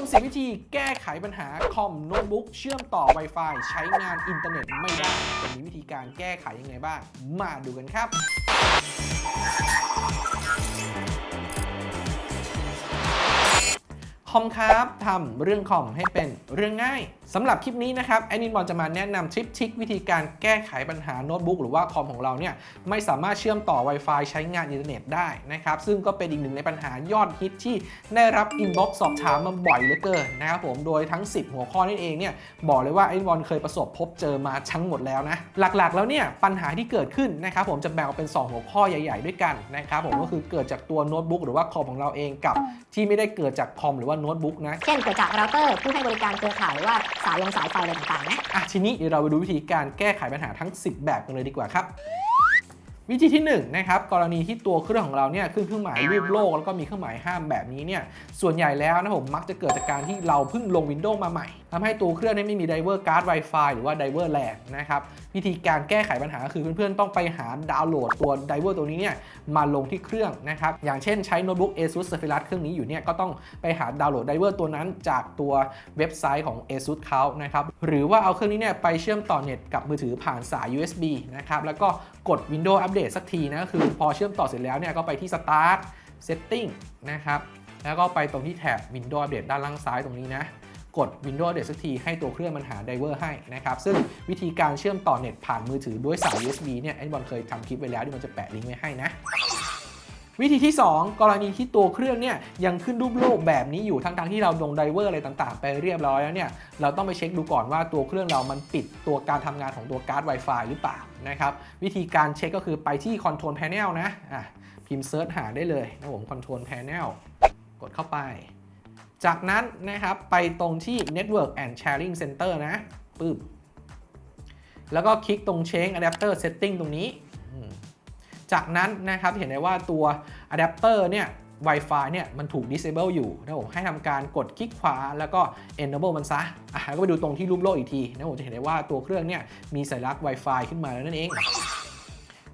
ม 10 วิธีแก้ไขปัญหาคอมโน้ตบุ๊กเชื่อมต่อ Wi-Fi ใช้งานอินเทอร์เน็ตไม่ได้จะมีวิธีการแก้ไขยังไงบ้าง มาดูกันครับ คอมครับทำเรื่องคอมให้เป็นเรื่องง่ายสำหรับคลิปนี้นะครับแอดมินบอลจะมาแนะนำทริปทิกวิธีการแก้ไขปัญหาโน้ตบุ๊กหรือว่าคอมของเราเนี่ยไม่สามารถเชื่อมต่อ Wi-Fi ใช้งานอินเทอร์เน็ตได้นะครับซึ่งก็เป็นอีกหนึ่งในปัญหายอดฮิตที่ได้รับอินบ็อกซ์สอบถามมาบ่อยเหลือเกินนะครับผมโดยทั้ง 10 หัวข้อนั่นเองเนี่ยบอกเลยว่าแอดมินบอลเคยประสบพบเจอมาทั้งหมดแล้วนะหลักๆ แล้วเนี่ยปัญหาที่เกิดขึ้นนะครับผมจะแบ่งออกเป็น 2 หัวข้อใหญ่ ๆ ด้วยกันนะครับผมก็คือเกิดจากตัวโน้ตบุ๊กหรือว่าคอมของเราเองกับที่ไม่ได้เกิดจากคอมหรือว่าโน้ตบุ๊กนะ เช่นเกิดจากเราเตอร์ผู้ให้บริการเครือข่ายหรือว่าสายลงสายไฟอะไรต่างๆนะ อะทีนี้เดี๋ยวเราไปดูวิธีการแก้ไขปัญหาทั้ง 10 แบบกันเลยดีกว่าครับ วิธีที่1นงนะครับกรณีที่ตัวเครื่องของเราเนี่ยขึ้นเครื่องหมายรูปโลกแล้วก็มีเครื่องหมายห้ามแบบนี้เนี่ยส่วนใหญ่แล้วนะผมมักจะเกิดจากการที่เราเพิ่งลง Windows มาใหม่ทำให้ตัวเครื่องนี้ไม่มีไดเวอร์การ์ด Wi-Fi หรือว่าไดเวอร์แลนนะครับวิธีการแก้ไขปัญหาก็คือเพื่อนๆ ต้องไปหาดาวน์โหลดตัวไดเวอร์ตัวนี้เนี่ยมาลงที่เครื่องนะครับอย่างเช่นใช้โน้ตบุ๊ก ASUS Zephyrus เครื่องนี้อยู่เนี่ยก็ต้องไปหาดาวน์โหลดไดเวอร์ตัวนั้นจากตัวเว็บไซต์ของ ASUS เขานะครับหรือว่าเอาเครื่องนี้เนี่ยไปเชื่อมต่อเน็ตกับมือถือผ่านสาย USB นะครับแล้วก็กด Windows เดตสักทีนะคือพอเชื่อมต่อเสร็จแล้วเนี่ยก็ไปที่ Start Setting นะครับแล้วก็ไปตรงที่แถบ Windows Update ด้านล่างซ้ายตรงนี้นะ กด Windows Update สักทีให้ตัวเครื่องมันหาไดเวอร์ให้นะครับ ซึ่งวิธีการเชื่อมต่อเน็ตผ่านมือถือด้วยสาย USB เนี่ยไอ้บอลเคยทำคลิปไว้แล้วที่มันจะแปะลิงก์ไว้ให้นะ วิธีที่ 2 กรณีที่ตัวเครื่องเนี่ยยังขึ้นรูปโลกแบบนี้อยู่ทั้งๆที่เราลงไดเวอร์อะไรต่างๆ ไปเรียบร้อยแล้วเนี่ยเราต้องไปเช็คดูก่อนว่าตัวเครื่องเรามันปิดตัวการทำงานของตัวการ์ด Wi-Fi หรือเปล่านะครับวิธีการเช็คก็คือไปที่ Control Panel นะอะพิมพ์เซิร์ชหาได้เลยนะผม Control Panel กดเข้าไป จากนั้นนะครับไปตรงที่ Network and Sharing Center นะปึ๊บแล้วก็คลิกตรง Change Adapter Setting ตรงนี้ จากนั้นนะครับเห็นได้ว่าตัว Adapter เนี่ย Wi-Fi เนี่ยมันถูก disable อยู่นะผมให้ทำการกดคลิกขวาแล้วก็ enable มันซะอะก็ไปดูตรงที่รูปโลกอีกทีนะผมจะเห็นได้ว่าตัวเครื่องเนี่ยมีสัญลักษณ์ Wi-Fi ขึ้นมาแล้วนั่นเอง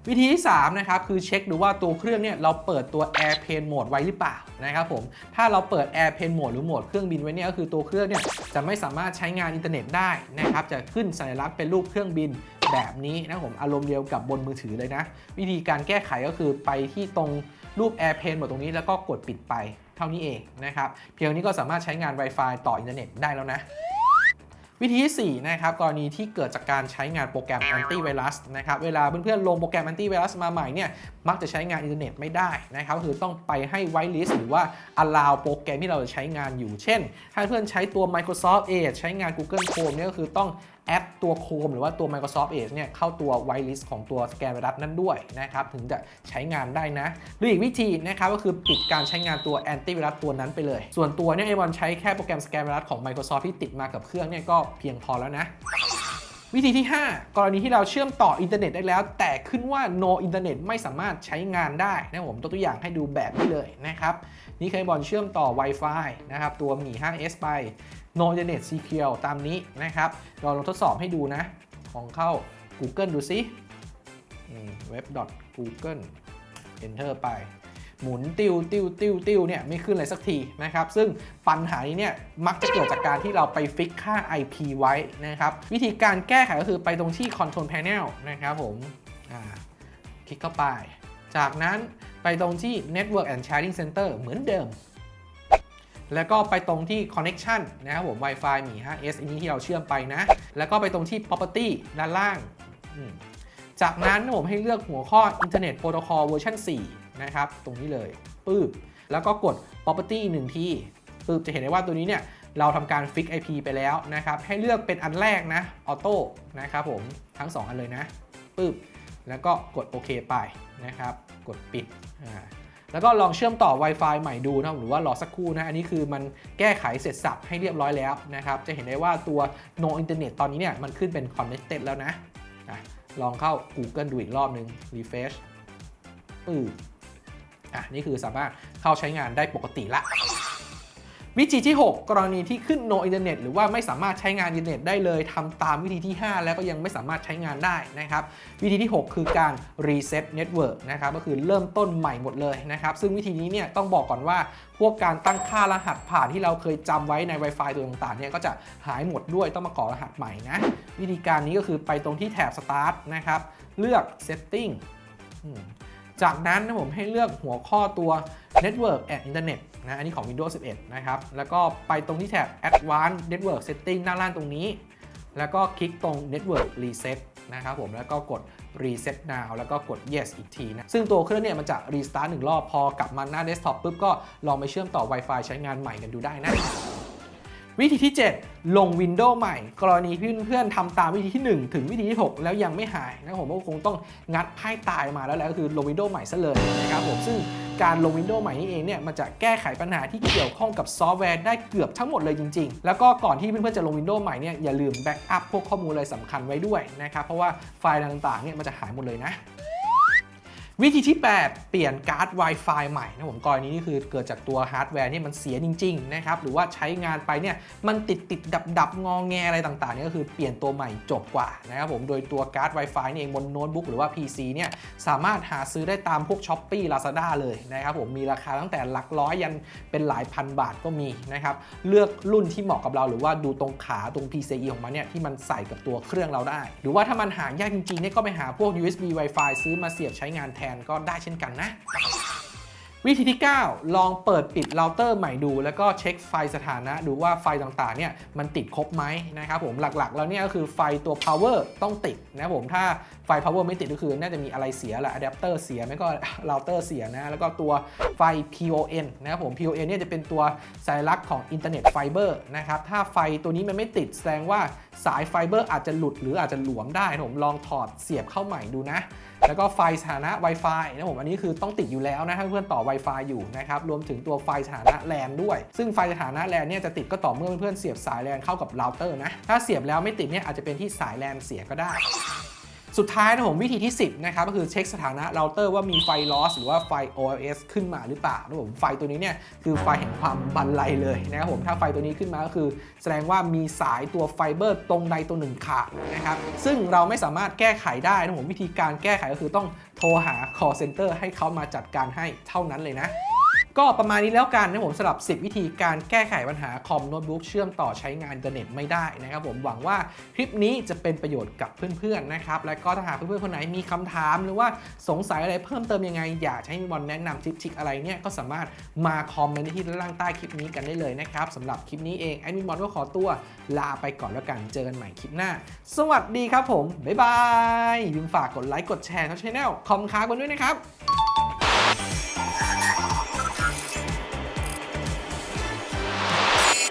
วิธีที่3นะครับคือเช็คดูว่าตัวเครื่องเนี่ยเราเปิดตัว Airplane Mode ไว้หรือเปล่านะครับผมถ้าเราเปิด Airplane Mode หรือโหมดเครื่องบินไว้เนี่ยก็คือตัวเครื่องเนี่ยจะไม่สามารถใช้งานอินเทอร์เน็ตได้นะครับจะขึ้นสัญลักษณ์เป็นรูปเครื่องบิน แบบนี้นะผมอารมณ์เดียวกับบนมือถือเลยนะ วิธีการแก้ไขก็คือไปที่ตรงรูป Airplane Mode ตรงนี้แล้วก็กดปิดไปเท่านี้เองนะครับ เพียงนี้ก็สามารถใช้งาน Wi-Fi ต่ออินเทอร์เน็ตได้แล้วนะวิธีที่4นะครับกรณีที่เกิดจากการใช้งานโปรแกรมแอนตี้ไวรัสนะครับเวลาเพื่อนๆลงโปรแกรมแอนตี้ไวรัสมาใหม่เนี่ยมักจะใช้งานอินเทอร์เน็ตไม่ได้นะครับคือต้องไปให้ไวลิสหรือว่า allow โปรแกรมที่เราจะใช้งานอยู่ เช่น ถ้าเพื่อนใช้ตัว Microsoft Edge ใช้งาน Google Chrome เนี่ยก็คือต้อง แอดตัว Chrome หรือว่าตัว Microsoft Edge เนี่ยเข้าตัวไวลิสของตัวสแกนไวรัสนั้นด้วยนะครับถึงจะใช้งานได้นะ หรืออีกวิธีนะครับก็คือปิดการใช้งานตัวแอนตี้ไวรัสตัวนั้นไปเลย ส่วนตัวเนี่ยไอวันใช้แค่โปรแกรมสแกนไวรัสของ Microsoft ที่ติดมากับเครื่องเนี่ยก็เพียงพอแล้วนะวิธีที่ 5 กรณีที่เราเชื่อมต่ออินเทอร์เน็ตได้แล้ว แต่ขึ้นว่า no อินเทอร์เน็ตไม่สามารถใช้งานได้นะผมตัวตัวอย่างให้ดูแบบนี้เลยนะครับ นี่เคยบอลเชื่อมต่อ Wi-Fi นะครับตัวหมี 5S ไป no internet secure ตามนี้นะครับเราลองทดสอบให้ดูนะ ของเข้า Google ดูซิเว็บ .google enter ไป หมุนติวติวติวติวเนี่ยไม่ขึ้นเลยสักทีนะครับ ซึ่งปัญหานี้เนี่ยมักจะเกิดจากการที่เราไปฟิกค่า IP ไว้นะครับ วิธีการแก้ไขก็คือไปตรงที่ Control Panel นะครับผมคลิกเข้าไป จากนั้นไปตรงที่ Network and Sharing Center เหมือนเดิม แล้วก็ไปตรงที่ Connection นะครับผม Wi-Fi มี 5S อันนี้ที่เราเชื่อมไปนะ แล้วก็ไปตรงที่ Property ด้านล่าง จากนั้นผมให้เลือกหัวข้อ Internet Protocol เวอร์ชัน4นะครับ ตรงนี้เลยปึ๊บแล้วก็กด Property อีกหนึ่งทีปึ๊บจะเห็นได้ว่าตัวนี้เนี่ยเราทำการ Fix IP ไปแล้วนะครับ ให้เลือกเป็นอันแรกนะ Auto นะครับผมทั้ง 2 อันเลยนะปึ๊บแล้วก็กดโอเคไปนะครับ กดปิดอ่าแล้วก็ลองเชื่อมต่อ Wi-Fi ใหม่ดูนะหรือว่ารอสักครู่นะอันนี้คือมันแก้ไขเสร็จสับให้เรียบร้อยแล้วนะครับ จะเห็นได้ว่าตัว No Internet ตอนนี้เนี่ยมันขึ้นเป็น Connected แล้วนะนะลองเข้า Google ดูอีกรอบนึง Refresh อืออะนี่คือสามารถเข้าใช้งานได้ปกติละ วิธีที่ 6 กรณีที่ขึ้น no อินเทอร์เน็ตหรือว่าไม่สามารถใช้งานอินเทอร์เน็ตได้เลยทำตามวิธีที่ 5 แล้วก็ยังไม่สามารถใช้งานได้นะครับ วิธีที่ 6 คือการ reset network นะครับก็คือเริ่มต้นใหม่หมดเลยนะครับ ซึ่งวิธีนี้เนี่ยต้องบอกก่อนว่าพวกการตั้งค่ารหัสผ่านที่เราเคยจำไว้ใน Wi-Fi ตัวต่างๆเนี่ยก็จะหายหมดด้วยต้องมาก่อรหัสใหม่นะวิธีการนี้ก็คือไปตรงที่แถบ start นะครับเลือก setting จากนั้นนะผมให้เลือกหัวข้อตัว Network and Internet นะอันนี้ของ Windows 11 นะครับ แล้วก็ไปตรงที่แถบ Advanced Network Setting ด้านล่างตรงนี้ แล้วก็คลิกตรง Network Reset นะครับผมแล้วก็กด Reset Now แล้วก็กด Yes อีกทีนะ ซึ่งตัวเครื่องเนี่ยมันจะ Restart หนึ่งรอบ พอกลับมาหน้า Desktop ปุ๊บก็ลองไปเชื่อมต่อ Wi-Fi ใช้งานใหม่กันดูได้นะ วิธีที่ 7 ลง Windows ใหม่ กรณีเพื่อนๆทำตามวิธีที่ 1 ถึงวิธีที่ 6 แล้วยังไม่หายนะผมก็คงต้องงัดไพ่ตายมาแล้วแหละก็คือลง Windows ใหม่ซะเลยนะครับผมซึ่งการลง Windows ใหม่นี้เองเนี่ยมันจะแก้ไขปัญหาที่เกี่ยวข้องกับซอฟต์แวร์ได้เกือบทั้งหมดเลยจริง ๆ แล้วก็ก่อนที่เพื่อนๆจะลง Windows ใหม่เนี่ยอย่าลืมแบ็กอัพพวกข้อมูลอะไรสำคัญไว้ด้วยนะครับเพราะว่าไฟล์ต่างๆเนี่ยมันจะหายหมดเลยนะ วิธีที่ 8 เปลี่ยนการ์ด Wi-Fi ใหม่นะผมกรณีนี้คือเกิดจากตัวฮาร์ดแวร์เนี่ยมันเสียจริงๆนะครับหรือว่าใช้งานไปเนี่ยมันติดติดดับดับงอแงอะไรต่างๆเนี่ยก็คือเปลี่ยนตัวใหม่จบกว่านะครับผมโดยตัวการ์ด Wi-Fi นี่เองบนโน้ตบุ๊กหรือว่า PC เนี่ยสามารถหาซื้อได้ตามพวก s h อ p e e Lazada เลยนะครับผมมีราคาตั้งแต่หลักร้อยยันเป็นหลายพันบาทก็มีนะครับเลือกรุ่นที่เหมาะกับเราหรือว่าดูตรงขาตรง PCE ของมันเนี่ยที่มันใส่กับตัวเครื่องเราได้ หรือว่าถ้ามันหายากจริงๆเนี่ยก็ไปหาพวก USB Wi-Fi ซื้อมาเสียบใช้งานแทนก็ได้เช่นกันนะ วิธีที่ 9 ลองเปิดปิดเราเตอร์ใหม่ดู แล้วก็เช็คไฟสถานะดูว่าไฟต่างๆเนี่ยมันติดครบไหมนะครับผมหลักๆ แล้วเนี่ยก็คือไฟตัว power ต้องติดนะครับผมถ้าไฟ power ไม่ติดก็คือน่าจะมีอะไรเสียแหละอะแดปเตอร์เสียไม่ก็เราเตอร์เสียนะแล้วก็ตัวไฟ PON นะครับผม PON เนี่ยจะเป็นตัวสัญลักษณ์ของอินเทอร์เน็ตไฟเบอร์นะครับถ้าไฟตัวนี้มันไม่ติดแสดงว่าสายไฟเบอร์อาจจะหลุดหรืออาจจะหลวมได้นะผมลองถอดเสียบเข้าใหม่ดูนะ แล้วก็ไฟสถานะ Wi-Fi นะผมอันนี้คือต้องติดอยู่แล้วนะถ้าเพื่อนต่อ Wi-Fi อยู่นะครับ รวมถึงตัวไฟสถานะแลนด้วย ซึ่งไฟสถานะแลนเนี่ยจะติดก็ต่อเมื่อเพื่อนๆเสียบสายแลนเข้ากับเราเตอร์นะ ถ้าเสียบแล้วไม่ติดเนี่ยอาจจะเป็นที่สายแลนเสียก็ได้ สุดท้ายนะผมวิธีที่ 10 นะครับก็คือเช็คสถานะเราเตอร์ว่ามีไฟ loss หรือว่าไฟ OLS ขึ้นมาหรือเปล่านะผมไฟตัวนี้เนี่ยคือไฟแห่งความบันไลเลยนะครับผมถ้าไฟตัวนี้ขึ้นมาก็คือ แสดงว่ามีสายตัวไฟเบอร์ตรงใดตัวหนึ่งขาดนะครับซึ่งเราไม่สามารถแก้ไขได้นะผมวิธีการแก้ไขก็คือต้องโทรหา call center ให้เขามาจัดการให้เท่านั้นเลยนะ ก็ประมาณนี้แล้วกันนะผมสำหรับ 10 วิธีการแก้ไขปัญหาคอมโน้ตบุ๊กเชื่อมต่อใช้งานอินเทอร์เน็ตไม่ได้นะครับผมหวังว่าคลิปนี้จะเป็นประโยชน์กับเพื่อนๆนะครับและก็ถ้าหากเพื่อนๆคนไหนมีคำถาม หรือว่าสงสัยอะไรเพิ่มเติมยังไง อยากให้พี่บอลแนะนำทิปทิกอะไรเนี่ยก็สามารถมาคอมเมนต์ที่ล่างใต้คลิปนี้กันได้เลยนะครับสำหรับคลิปนี้เองแอดมินบอลก็ขอตัวลาไปก่อนแล้วกันเจอกันใหม่คลิปหน้า สวัสดีครับผมบ๊ายบายอย่าลืมฝากกดไลค์กดแชร์ทั้งช่องคอมค้ากันด้วยนะครับ